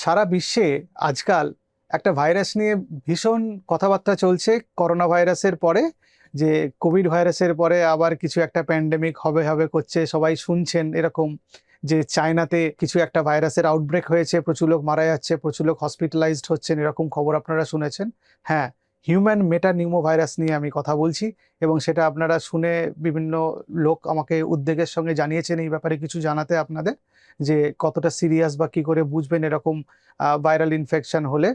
সারা বিশ্বে আজকাল একটা ভাইরাস নিয়ে ভীষণ কথাবার্তা চলছে। করোনা ভাইরাসের পরে, যে কোভিড ভাইরাসের পরে আবার কিছু একটা প্যান্ডেমিক হবে হবে করছে, সবাই শুনছেন এরকম যে চায়নাতে কিছু একটা ভাইরাসের আউটব্রেক হয়েছে, প্রচুর লোক মারা যাচ্ছে, প্রচুর লোক হসপিটালাইজড হচ্ছেন, এরকম খবর আপনারা শুনেছেন। হ্যাঁ হিউম্যান মেটা ভাইরাস নিয়ে আমি কথা বলছি এবং সেটা আপনারা শুনে বিভিন্ন লোক আমাকে উদ্বেগের সঙ্গে জানিয়েছেন এই ব্যাপারে কিছু জানাতে আপনাদের, যে কতটা সিরিয়াস বা কি করে বুঝবেন এরকম ভাইরাল ইনফেকশন হলে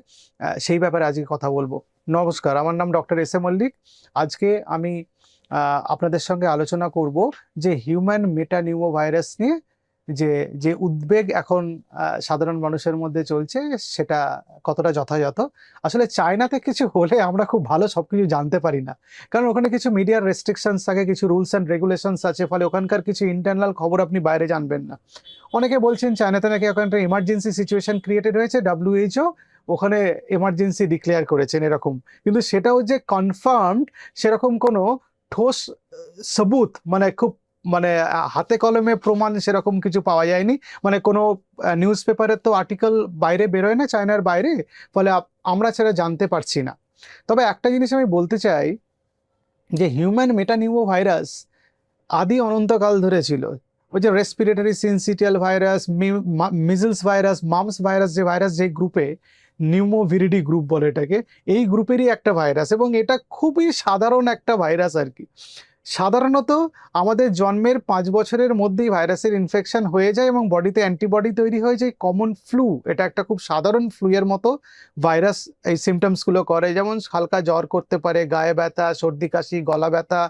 সেই ব্যাপারে আজকে কথা বলব। নমস্কার, আমার নাম ডক্টর এস এ মল্লিক। আজকে আমি আপনাদের সঙ্গে আলোচনা করব যে হিউম্যান মেটা ভাইরাস নিয়ে যে যে উদ্বেগ এখন সাধারণ মানুষের মধ্যে চলছে সেটা কতটা যথাযথ। আসলে চায়নাতে কিছু হলে আমরা খুব ভালো সবকিছু জানতে পারি না। কারণ ওখানে কিছু মিডিয়ার রেস্ট্রিকশনস থাকে, কিছু রুলস অ্যান্ড রেগুলেশনস আছে, ফলে ওখানকার কিছু ইন্টারনাল খবর আপনি বাইরে জানবেন না। অনেকে বলছেন চায়নাতে নাকি এখন একটা ইমার্জেন্সি সিচুয়েশন ক্রিয়েটেড হয়েছে ডাব্লিউএইচও ওখানে এমার্জেন্সি ডিক্লেয়ার করেছেন এরকম। কিন্তু সেটাও যে কনফার্মড সেরকম কোনো ঠোস সবুত মানে খুব মানে হাতে কলমে প্রমাণ সেরকম কিছু পাওয়া যায়নি। মানে কোনো নিউজ পেপারের তো আর্টিকেল বাইরে বেরোয় না চায়নার বাইরে, ফলে আমরা সেটা জানতে পারছি না। তবে একটা জিনিস আমি বলতে চাই, যে হিউম্যান মেটানিউমো ভাইরাস আদি অনন্তকাল ধরে ছিল। ওই যে respiratory syncytial virus measles virus mumps virus যে ভাইরাস যে গ্রুপে নিউমোভিরিডি গ্রুপ বলে এটাকে, এই গ্রুপেরই একটা ভাইরাস এবং এটা খুবই সাধারণ একটা ভাইরাস আর কি। সাধারণত আমাদের জন্মের পাঁচ বছরের মধ্যেই ভাইরাসের ইনফেকশন হয়ে যায় এবং বডিতে অ্যান্টিবডি তৈরি হয়ে যায় কমন ফ্লু এটা একটা খুব সাধারণ ফ্লুয়ের মতো ভাইরাস এই সিমটমসগুলো করে। যেমন হালকা জ্বর করতে পারে, গায়ে ব্যথা, সর্দি কাশি, গলা ব্যথা,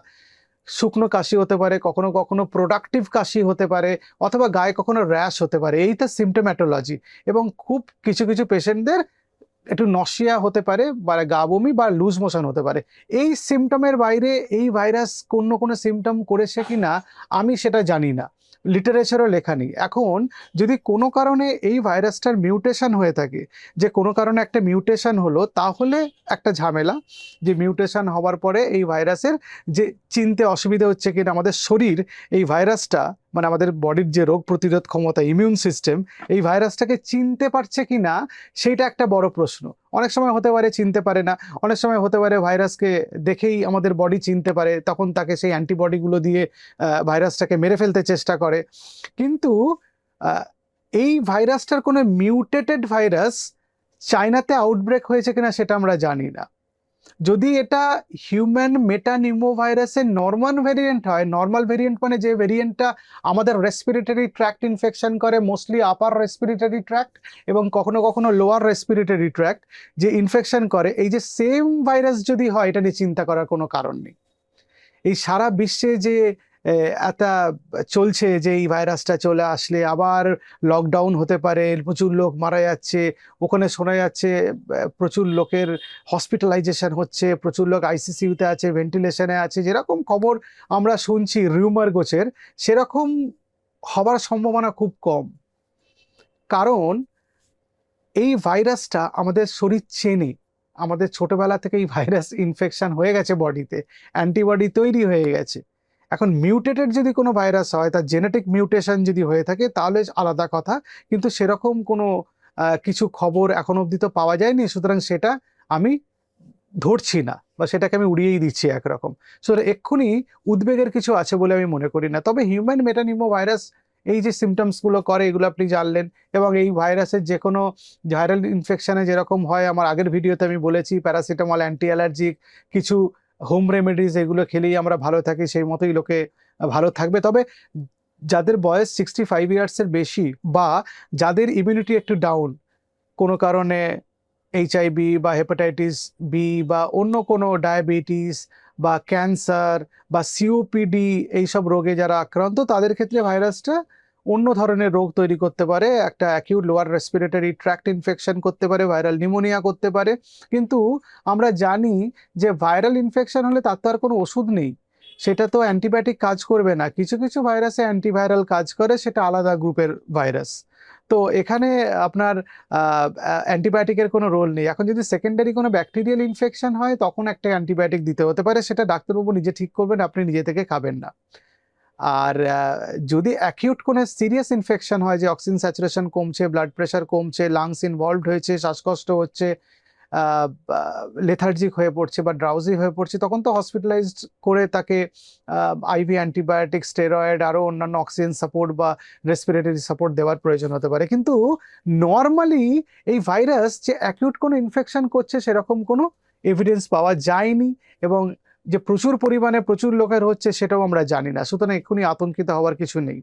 শুকনো কাশি হতে পারে, কখনো কখনো প্রোডাক্টিভ কাশি হতে পারে, অথবা গায়ে কখনো র্যাশ হতে পারে। এই তো সিমটোম্যাটোলজি এবং খুব কিছু কিছু পেশেন্টদের একটু নশিয়া হতে পারে বা গা বমি বা লুজ মোশন হতে পারে। এই সিমটমের বাইরে এই ভাইরাস কোনো কোনো সিমটম করেছে কি না আমি সেটা জানি না। লিটারেচারও লেখা নেই। এখন যদি কোনো কারণে এই ভাইরাসটার মিউটেশন হয়ে থাকে, যে কোনো কারণে একটা মিউটেশন হলো, তাহলে একটা ঝামেলা, যে মিউটেশন হওয়ার পরে এই ভাইরাসের যে চিনতে অসুবিধা হচ্ছে কিনা আমাদের শরীর, এই ভাইরাসটা মানে আমাদের বডির যে রোগ প্রতিরোধ ক্ষমতা ইমিউন সিস্টেম এই ভাইরাসটাকে চিনতে পারছে কি না, সেইটা একটা বড় প্রশ্ন। অনেক সময় হতে পারে চিনতে পারে না। অনেক সময় হতে পারে ভাইরাসকে দেখেই আমাদের বডি চিনতে পারে, তখন তাকে সেই অ্যান্টিবডিগুলো দিয়ে ভাইরাসটাকে মেরে ফেলতে চেষ্টা করে। কিন্তু এই ভাইরাসটার কোনো মিউটেটেড ভাইরাস চায়নাতে আউটব্রেক হয়েছে কিনা সেটা আমরা জানি না। যদি এটা হিউম্যান মেটানিমো ভাইরাসের নর্মাল ভেরিয়েন্ট হয় নর্মাল ভেরিয়েন্ট মানে যে ভেরিয়েন্টটা আমাদের রেসপিরেটরি ট্র্যাক্ট ইনফেকশন করে মোস্টলি আপার রেসপিরেটরি ট্র্যাক্ট এবং কখনো কখনো লোয়ার রেসপিরেটরি ট্র্যাক্ট যে ইনফেকশন করে, এই যে সেম ভাইরাস যদি হয়, এটা নিয়ে চিন্তা করার কোনো কারণ নেই। এই সারা বিশ্বে যে একটা চলছে যে এই ভাইরাসটা চলে আসলে আবার লকডাউন হতে পারে, প্রচুর লোক মারা যাচ্ছে, ওখানে শোনা যাচ্ছে প্রচুর লোকের হসপিটালাইজেশন হচ্ছে, প্রচুর লোক আইসিসিউতে আছে ভেন্টিলেশনে আছে, যেরকম খবর আমরা শুনছি রিউমার গোছের, সেরকম হবার সম্ভাবনা খুব কম। কারণ এই ভাইরাসটা আমাদের শরীর চেনে, আমাদের ছোটবেলা থেকে এই ভাইরাস ইনফেকশন হয়ে গেছে বডিতে অ্যান্টিবডি তৈরি হয়ে গেছে। এখন মিউটেটেড যদি কোনো ভাইরাস হয়, তার জেনেটিক মিউটেশন যদি হয়ে থাকে, তাহলে আলাদা কথা। কিন্তু সেরকম কোনো কিছু খবর এখন অবধি তো পাওয়া যায়নি, সুতরাং সেটা আমি ধরছি না বা সেটাকে আমি উড়িয়েই দিচ্ছি একরকম। সো এক্ষুনি উদ্বেগের কিছু আছে বলে আমি মনে করি না। তবে হিউম্যান মেটানিমো ভাইরাস এই যে সিমটমসগুলো করে, এগুলো আপনি জানলেন এবং এই ভাইরাসের যে কোনো ভাইরাল ইনফেকশানে যেরকম হয়, আমার আগের ভিডিওতে আমি বলেছি প্যারাসিটামল অ্যান্টি অ্যালার্জিক কিছু হোম রেমেডিস এগুলো খেলেই আমরা ভালো থাকি, সেই মতোই লোকে ভালো থাকবে। তবে যাদের বয়স সিক্সটি ফাইভ ইয়ার্সের বেশি বা যাদের ইমিউনিটি একটু ডাউন কোনো কারণে এইচআইভি বা হেপাটাইটিস বি বা অন্য কোনো ডায়াবেটিস বা ক্যান্সার বা সিওপিডি এইসব রোগে যারা আক্রান্ত, তাদের ক্ষেত্রে ভাইরাসটা অন্য ধরনের রোগ তৈরি করতে পারে, একটা acute lower respiratory tract infection করতে পারে ভাইরাল নিমোনিয়া করতে পারে। কিন্তু আমরা জানি যে ভাইরাল ইনফেকশন হলে তার তো আর কোনো ওষুধ নেই। সেটা তো অ্যান্টিবায়োটিক কাজ করবে না। কিছু কিছু ভাইরাসে অ্যান্টিভাইরাল কাজ করে, সেটা আলাদা গ্রুপের ভাইরাস তো এখানে আপনার অ্যান্টিবায়োটিকের কোনো রোল নেই। এখন যদি সেকেন্ডারি কোনো ব্যাকটেরিয়াল ইনফেকশন হয়, তখন একটা অ্যান্টিবায়োটিক দিতে হতে পারে। সেটা ডাক্তারবাবু নিজে ঠিক করবেন, আপনি নিজে থেকে খাবেন না। আর যদি অ্যাকিউট কোনো সিরিয়াস ইনফেকশন হয়, যে অক্সিজেন স্যাচুরেশন কমছে ব্লাড প্রেশার কমছে লাংস ইনভলভড হয়েছে, শ্বাসকষ্ট হচ্ছে লেথার্জিক হয়ে পড়ছে বা ড্রাউজি হয়ে পড়ছে, তখন তো হসপিটালাইজড করে তাকে আইভি অ্যান্টিবায়োটিক স্টেরয়েড আরও অন্যান্য অক্সিজেন সাপোর্ট বা রেসপিরেটরি সাপোর্ট দেওয়ার প্রয়োজন হতে পারে। কিন্তু নর্মালি এই ভাইরাস যে অ্যাকিউট কোনো ইনফেকশন করছে, সেরকম কোনো এভিডেন্স পাওয়া যায়নি এবং যে প্রচুর পরিমাণে প্রচুর লোকের হচ্ছে সেটাও আমরা জানি না। সুতরাং এক্ষুনি আতঙ্কিত হওয়ার কিছু নেই।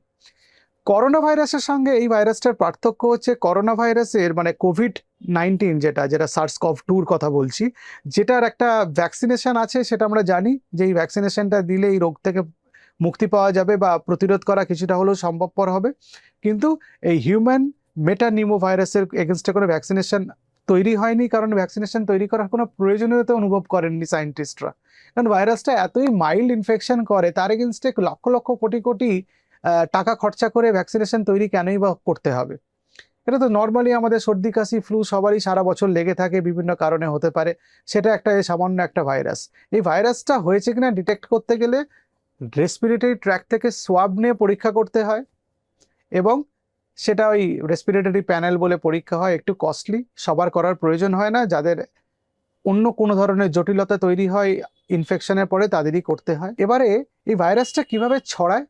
করোনা ভাইরাসের সঙ্গে এই ভাইরাসটার পার্থক্য হচ্ছে করোনা ভাইরাসের মানে কোভিড নাইন্টিন যেটা যেটা সার্স কভ টুর কথা বলছি, যেটার একটা ভ্যাকসিনেশন আছে সেটা আমরা জানি যে এই ভ্যাকসিনেশনটা দিলে এই রোগ থেকে মুক্তি পাওয়া যাবে বা প্রতিরোধ করা কিছুটা হলেও সম্ভবপর হবে। কিন্তু এই হিউম্যান মেটানিমো ভাইরাসের এগেনস্টে কোনো ভ্যাকসিনেশন তৈরি হয়নি, কারণ ভ্যাকসিনেশন তৈরি করার কোনো প্রয়োজনীয়তা অনুভব করেননি সায়েন্টিস্টরা। কারণ ভাইরাসটা এতই মাইল্ড ইনফেকশন করে, তার এগেনস্টে লক্ষ লক্ষ কোটি কোটি টাকা খরচা করে ভ্যাকসিনেশন তৈরি কেনই বা করতে হবে? এটা তো নর্মালি আমাদের সর্দি, কাশি ফ্লু সবারই সারা বছর লেগে থাকে, বিভিন্ন কারণে হতে পারে। সেটা একটা সামান্য একটা ভাইরাস। এই ভাইরাসটা হয়েছে কিনা ডিটেক্ট করতে গেলে রেসপিরেটরি ট্র্যাক থেকে সোয়াব নিয়ে পরীক্ষা করতে হয় এবং সেটা ওই রেসপিরেটরি প্যানেল বলে পরীক্ষা হয়, একটু কস্টলি সবার করার প্রয়োজন হয় না, যাদের অন্য কোনো ধরনের জটিলতা তৈরি হয় ইনফেকশনের পরে তাদেরই করতে হয়। এবারে এই ভাইরাসটা কীভাবে ছড়ায়?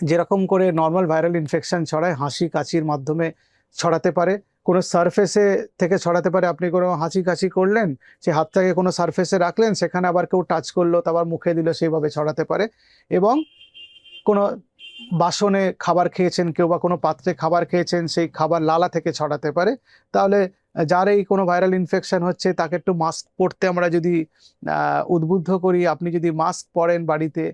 যেরকম করে নর্মাল ভাইরাল ইনফেকশন ছড়ায়, হাসি কাশির মাধ্যমে ছড়াতে পারে। কোনো সারফেসে থেকে ছড়াতে পারে। আপনি কোনো হাঁচি কাশি করলেন, সে হাতটাকে কোনো সারফেসে রাখলেন, সেখানে আবার কেউ টাচ করল, তারপর মুখে দিল, সেইভাবে ছড়াতে পারে। এবং কোনো বাসনে খাবার খেয়েছেন, কেউ বা কোনো পাত্রে খাবার খেয়েছেন, সেই খাবার লালা থেকে ছড়াতে পারে। তাহলে যার এই কোনো ভাইরাল ইনফেকশন হচ্ছে, তাকে একটু মাস্ক পরতে আমরা যদি উদ্বুদ্ধ করি, আপনি যদি মাস্ক পরেন বাড়িতে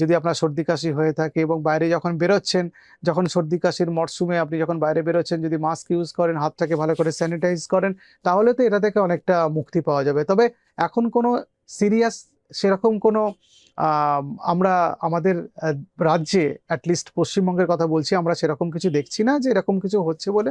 যদি আপনার সর্দি কাশি হয়ে থাকে এবং বাইরে যখন বেরোচ্ছেন, যখন সর্দি কাশির মরশুমে আপনি যখন বাইরে বেরোচ্ছেন, যদি মাস্ক ইউজ করেন, হাতটাকে ভালো করে স্যানিটাইজ করেন, তাহলে তো এটা থেকে অনেকটা মুক্তি পাওয়া যাবে। তবে এখন কোনো সিরিয়াস সেরকম কোনো আমরা আমাদের রাজ্যে অ্যাটলিস্ট পশ্চিমবঙ্গের কথা বলছি, আমরা সেরকম কিছু দেখছি না যে এরকম কিছু হচ্ছে বলে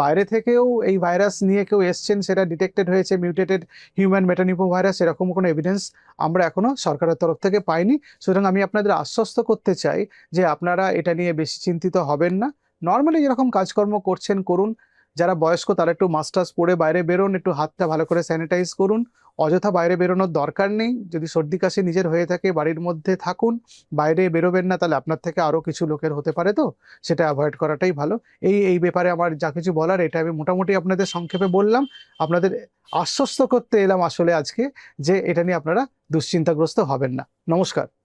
বাইরে থেকেও এই ভাইরাস নিয়ে কেউ এসছেন, সেটা ডিটেক্টেড হয়েছে মিউটেটেড হিউম্যান মেটানিপো ভাইরাস এরকম কোনো এভিডেন্স আমরা এখনও সরকারের তরফ থেকে পাইনি। সুতরাং আমি আপনাদের আশ্বস্ত করতে চাই যে আপনারা এটা নিয়ে বেশি চিন্তিত হবেন না। নর্মালি যেরকম কাজকর্ম করছেন, করুন। যারা বয়স্ক, তারা একটু মাস্টার্স পরে বাইরে বেরোন, একটু হাতটা ভালো করে স্যানিটাইজ করুন। অযথা বাইরে বেরোনোর দরকার নেই। যদি সর্দি কাশি নিজের হয়ে থাকে, বাড়ির মধ্যে থাকুন। বাইরে বেরোবেন না, তাহলে আপনার থেকে আরও কিছু লোকের হতে পারে তো? সেটা অ্যাভয়েড করাটাই ভালো। এই এই ব্যাপারে আমার যা কিছু বলার, এটা আমি মোটামুটি আপনাদের সংক্ষেপে বললাম। আপনাদের আশ্বস্ত করতে এলাম আসলে আজকে যে এটা নিয়ে আপনারা দুশ্চিন্তাগ্রস্ত হবেন না। নমস্কার।